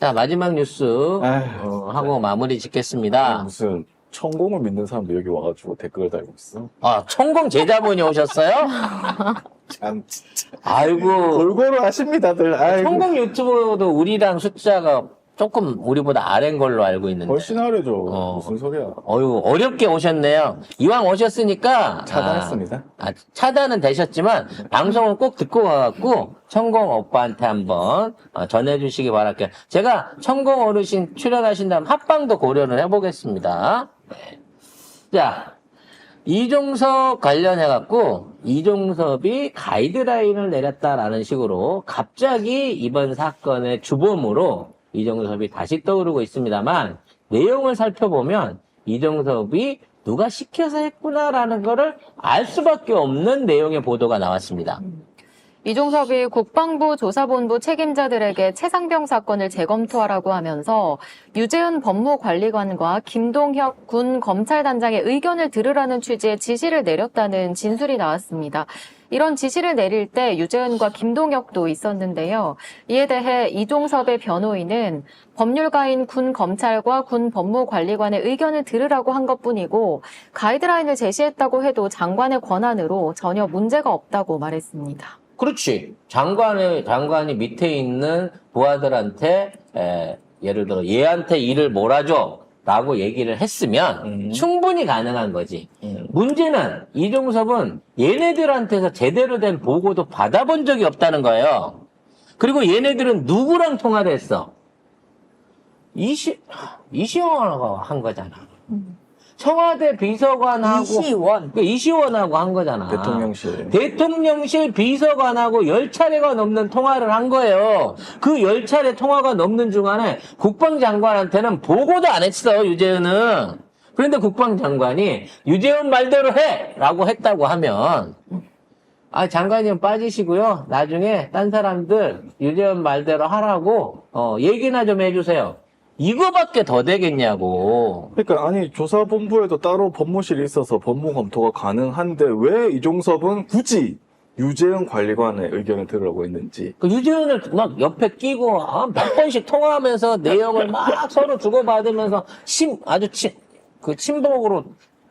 자, 마지막 뉴스 아휴, 어, 하고 마무리 짓겠습니다. 무슨 천공을 믿는 사람도 여기 와가지고 댓글을 달고 있어. 아, 천공 제자분이 오셨어요? 참 진짜 아이고. 골고루 하십니다들. 아이고. 천공 유튜브도 우리랑 숫자가 조금 우리보다 아래인 걸로 알고 있는데. 훨씬 하려죠. 어. 무슨 소리야? 어유 어렵게 오셨네요. 이왕 오셨으니까 차단했습니다. 아, 아, 차단은 되셨지만 방송을 꼭 듣고 가갖고 천공 오빠한테 한번 어, 전해주시기 바랄게요. 제가 천공 어르신 출연하신다면 합방도 고려를 해보겠습니다. 네. 자 이종섭 관련해갖고 이종섭이 가이드라인을 내렸다라는 식으로 갑자기 이번 사건의 주범으로 이종섭이 다시 떠오르고 있습니다만 내용을 살펴보면 이종섭이 누가 시켜서 했구나라는 거를 알 수밖에 없는 내용의 보도가 나왔습니다. 이종섭이 국방부 조사본부 책임자들에게 최상병 사건을 재검토하라고 하면서 유재현 법무관리관과 김동혁 군 검찰단장의 의견을 들으라는 취지의 지시를 내렸다는 진술이 나왔습니다. 이런 지시를 내릴 때 유재현과 김동혁도 있었는데요. 이에 대해 이종섭의 변호인은 법률가인 군 검찰과 군 법무관리관의 의견을 들으라고 한 것뿐이고 가이드라인을 제시했다고 해도 장관의 권한으로 전혀 문제가 없다고 말했습니다. 그렇지. 장관의, 장관이 밑에 있는 부하들한테, 에, 예를 들어, 얘한테 일을 몰아줘. 라고 얘기를 했으면 음. 충분히 가능한 거지. 음. 문제는 이종섭은 얘네들한테서 제대로 된 보고도 받아본 적이 없다는 거예요. 그리고 얘네들은 누구랑 통화를 했어? 이시, 이시원하고 한 거잖아. 청와대 비서관하고. 이시원. 그 이시원하고 한 거잖아. 대통령실. 대통령실 비서관하고 열차례가 넘는 통화를 한 거예요. 그 열차례 통화가 넘는 중간에 국방장관한테는 보고도 안 했어, 유재현은. 그런데 국방장관이 유재현 말대로 해! 라고 했다고 하면, 아, 장관님 빠지시고요. 나중에 딴 사람들 유재현 말대로 하라고, 어, 얘기나 좀 해주세요. 이거밖에 더 되겠냐고. 그러니까 아니 조사본부에도 따로 법무실이 있어서 법무 검토가 가능한데 왜 이종섭은 굳이 유재현 관리관의 의견을 들으라고 했는지 그 유재현을 막 옆에 끼고 아, 몇 번씩 통화하면서 내용을 막 서로 주고받으면서 심 아주 친, 그 친목으로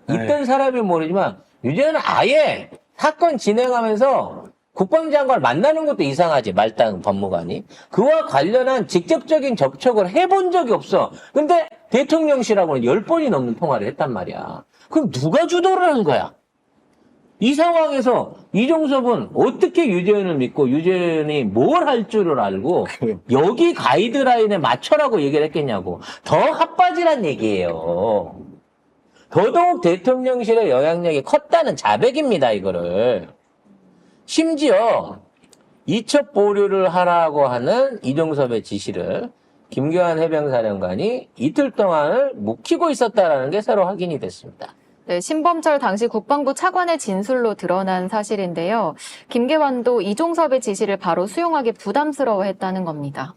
있던 사람이 모르지만 유재현은 아예 사건 진행하면서 국방장관을 만나는 것도 이상하지 말단 법무관이 그와 관련한 직접적인 접촉을 해본 적이 없어 근데 대통령실하고는 열 번이 넘는 통화를 했단 말이야 그럼 누가 주도를 한 거야 이 상황에서 이종섭은 어떻게 유재현을 믿고 유재현이 뭘 할 줄을 알고 여기 가이드라인에 맞춰라고 얘기를 했겠냐고. 더 핫바지란 얘기예요. 더더욱 대통령실의 영향력이 컸다는 자백입니다, 이거를. 심지어 이첩 보류를 하라고 하는 이종섭의 지시를 김교환 해병사령관이 이틀 동안을 묵히고 있었다는 게 새로 확인이 됐습니다. 네, 신범철 당시 국방부 차관의 진술로 드러난 사실인데요. 김계환도 이종섭의 지시를 바로 수용하기 부담스러워했다는 겁니다.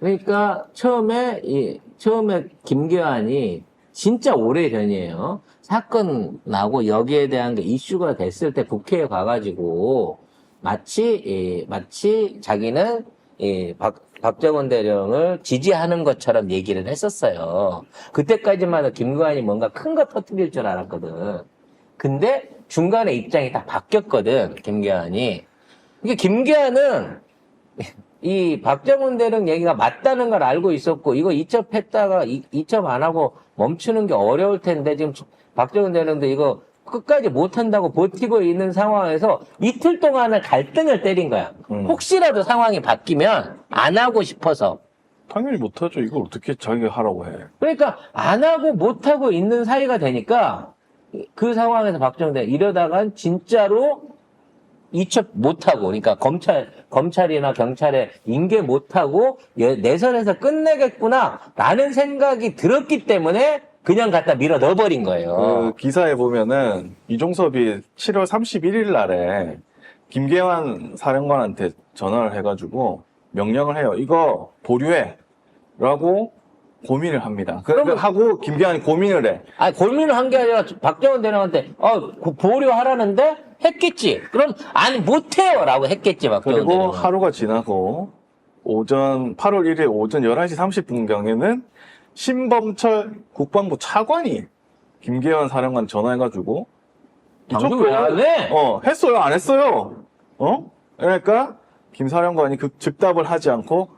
그러니까 처음에 이 처음에 김계환이 진짜 오래 전이에요. 사건 나고 여기에 대한 게 이슈가 됐을 때 국회에 가가지고 마치 이, 마치 자기는 이 박, 박정원 대령을 지지하는 것처럼 얘기를 했었어요. 그때까지만 해도 김계환이 뭔가 큰 거 터뜨릴 줄 알았거든. 근데 중간에 입장이 다 바뀌었거든. 김계환이. 그러니까 김계환은 이 박정훈 대령 얘기가 맞다는 걸 알고 있었고 이거 이첩했다가 이, 이첩 안 하고 멈추는 게 어려울 텐데 지금 박정훈 대령도 이거 끝까지 못한다고 버티고 있는 상황에서 이틀 동안을 갈등을 때린 거야. 음. 혹시라도 상황이 바뀌면 안 하고 싶어서. 당연히 못하죠. 이걸 어떻게 자기가 하라고 해. 그러니까 안 하고 못 하고 있는 사이가 되니까 그 상황에서 박정대 이러다간 진짜로 이첩 못 하고 그러니까 검찰 검찰이나 경찰에 인계 못 하고 예, 내선에서 끝내겠구나 라는 생각이 들었기 때문에 그냥 갖다 밀어 넣어버린 거예요. 그 기사에 보면은 이종섭이 7월 31일 날에 김계환 사령관한테 전화를 해가지고 명령을 해요. 이거 보류해. 라고 고민을 합니다. 그, 그러면- 하고 김계환이 고민을 해. 아니 고민을 한 게 아니라 박정원 대령한테 어그 보류하라는데 했겠지. 그럼 아니 못해요라고 했겠지 박정원 그리고. 하루가 지나고 오전 8월 1일 오전 11시 30분경에는 신범철 국방부 차관이 김계현 사령관 전화해가지고 방송 왜안 해? 어 했어요 안 했어요 어 그러니까 김 사령관이 그 즉답을 하지 않고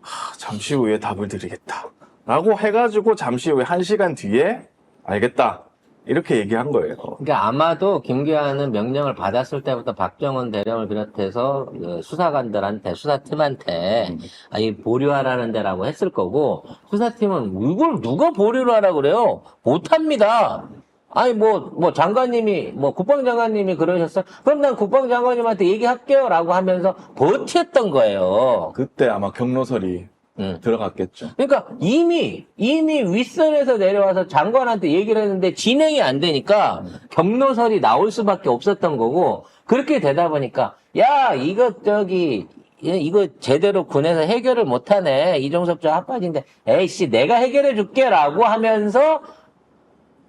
하, 잠시 후에 답을 드리겠다라고 해가지고 잠시 후에 한 시간 뒤에 알겠다 이렇게 얘기한 거예요. 그러니까 아마도 김기환은 명령을 받았을 때부터 박정원 대령을 비롯해서 그 수사관들한테 수사팀한테 아이 보류하라는 데라고 했을 거고 수사팀은 이걸 누가 보류를 하라 그래요? 못합니다. 아니 뭐뭐 장관님이 뭐 국방장관님이 그러셨어? 그럼 난 국방장관님한테 얘기할게요라고 하면서 버텼던 거예요. 그때 아마 경로설이 음. 들어갔겠죠. 그러니까 이미 이미 윗선에서 내려와서 장관한테 얘기를 했는데 진행이 안 되니까 경로설이 나올 수밖에 없었던 거고 그렇게 되다 보니까 야 이거 저기 이- 이거 제대로 군에서 해결을 못하네 이종섭 저 핫바지인데 에이씨 내가 해결해 줄게라고 하면서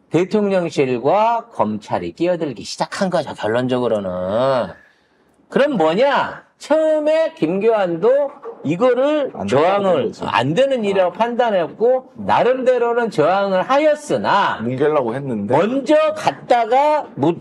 대통령실과 검찰이 끼어들기 시작한 거죠 결론적으로는 그럼 뭐냐 처음에 김교환도 이거를 안 저항을. 안 되는 일이라고 판단했고 나름대로는 저항을 하였으나 뭉개려고 했는데 먼저 갔다가 무-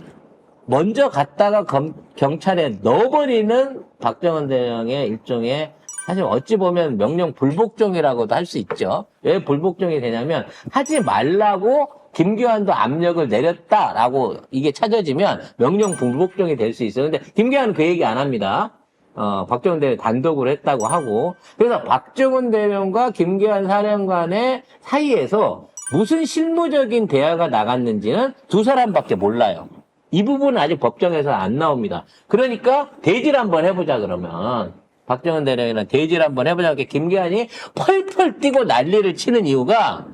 먼저 갔다가 검- 경찰에 넣어버리는 박정원 대령의 일종의 사실 어찌 보면 명령 불복종이라고도 할 수 있죠. 왜 불복종이 되냐면 하지 말라고 김기환도 압력을 내렸다라고 이게 찾아지면 명령 불복종이 될 수 있어요. 근데 김기환은 그 얘기 안 합니다. 어, 박정원 대령 단독으로 했다고 하고 그래서 박정원 대령과 김기환 사령관의 사이에서 무슨 실무적인 대화가 나갔는지는 두 사람밖에 몰라요. 이 부분은 아직 법정에서 안 나옵니다. 그러니까 대질 한번 해보자 그러면 박정원 대령이랑 대질 한번 해보자 이렇게 김기환이 펄펄 뛰고 난리를 치는 이유가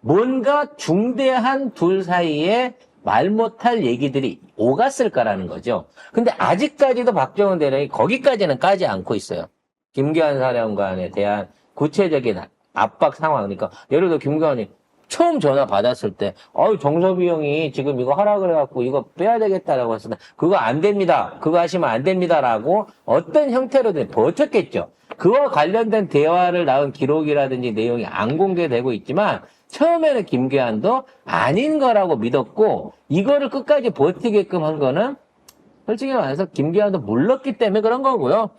뭔가 중대한 둘 사이에 말 못할 얘기들이 오갔을까라는 거죠. 근데 아직까지도 박정원 대령이 거기까지는 까지 않고 있어요. 김기환 사령관에 대한 구체적인 압박 상황. 그러니까 예를 들어 김기환이 처음 전화 받았을 때, 어유 정섭이 형이 지금 이거 하라 그래갖고 이거 빼야 되겠다라고 했을 때, 그거 안 됩니다. 그거 하시면 안 됩니다라고 어떤 형태로든 버텼겠죠. 그와 관련된 대화를 낳은 기록이라든지 내용이 안 공개되고 있지만, 처음에는 김기환도 아닌 거라고 믿었고, 이거를 끝까지 버티게끔 한 거는, 솔직히 말해서 김기환도 몰랐기 때문에 그런 거고요.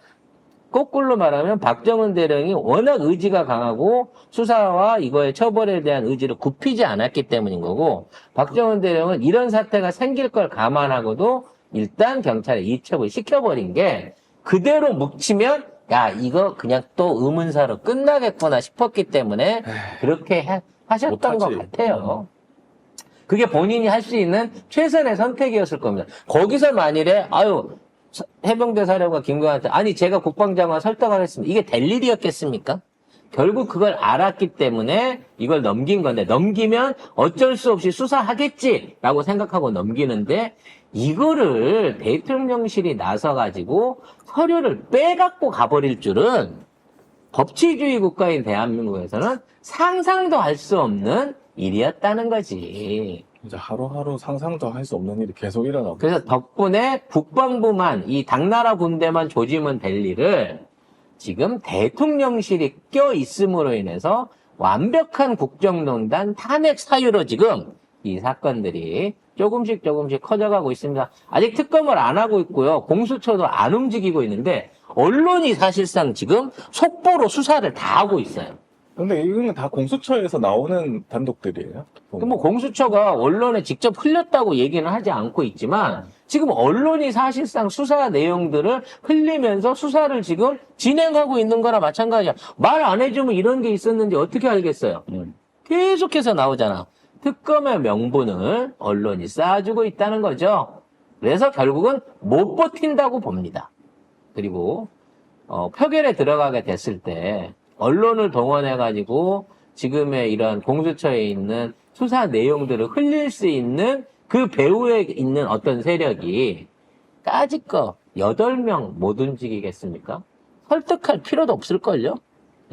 거꾸로 말하면 박정은 대령이 워낙 의지가 강하고 수사와 이거의 처벌에 대한 의지를 굽히지 않았기 때문인 거고 박정은 대령은 이런 사태가 생길 걸 감안하고도 일단 경찰에 이첩을 시켜버린 게 그대로 묵히면 야 이거 그냥 또 의문사로 끝나겠구나 싶었기 때문에 그렇게 해- 하셨던 것. 같아요. 그게 본인이 할 수 있는 최선의 선택이었을 겁니다. 거기서 만일에 아유 서- 해병대 사령관 김구한테 아니 제가 국방장관 설득을 했습니다. 이게 될 일이었겠습니까? 결국 그걸 알았기 때문에 이걸 넘긴 건데 넘기면 어쩔 수 없이 수사하겠지라고 생각하고 넘기는데 이거를 대통령실이 나서 가지고 서류를 빼갖고 가버릴 줄은 법치주의 국가인 대한민국에서는 상상도 할 수 없는 일이었다는 거지. 이제 하루하루 상상도 할 수 없는 일이 계속 일어나고 그래서 덕분에 국방부만 이 당나라 군대만 조지면 될 일을 지금 대통령실이 껴 있음으로 인해서 완벽한 국정농단 탄핵 사유로 지금 이 사건들이 조금씩 조금씩 커져가고 있습니다. 아직 특검을 안 하고 있고요. 공수처도 안 움직이고 있는데 언론이 사실상 지금 속보로 수사를 다 하고 있어요. 근데 이거는 다 공수처에서 나오는 단독들이에요. 그뭐 공수처가 언론에 직접 흘렸다고 얘기는 하지 않고 있지만 지금 언론이 사실상 수사 내용들을 흘리면서 수사를 지금 진행하고 있는 거나 마찬가지야. 말 안 해주면 이런 게 있었는지 어떻게 알겠어요? 음. 계속해서 나오잖아. 특검의 명분을 언론이 쌓아주고 있다는 거죠. 그래서 결국은 못 버틴다고 봅니다. 그리고 어, 표결에 들어가게 됐을 때 언론을 동원해가지고 지금의 이런 공수처에 있는 수사 내용들을 흘릴 수 있는 그 배후에 있는 어떤 세력이 까짓거 8명 못 움직이겠습니까? 설득할 필요도 없을걸요?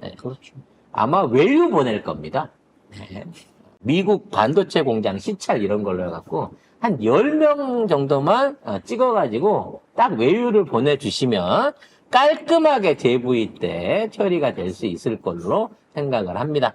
네. 그렇죠. 아마 외유 보낼 겁니다. 네. 미국 반도체 공장 시찰 이런 걸로 해갖고 한 10명 정도만 어, 찍어가지고 딱 외유를 보내주시면 깔끔하게 재부의 때 처리가 될 수 있을 걸로 생각을 합니다.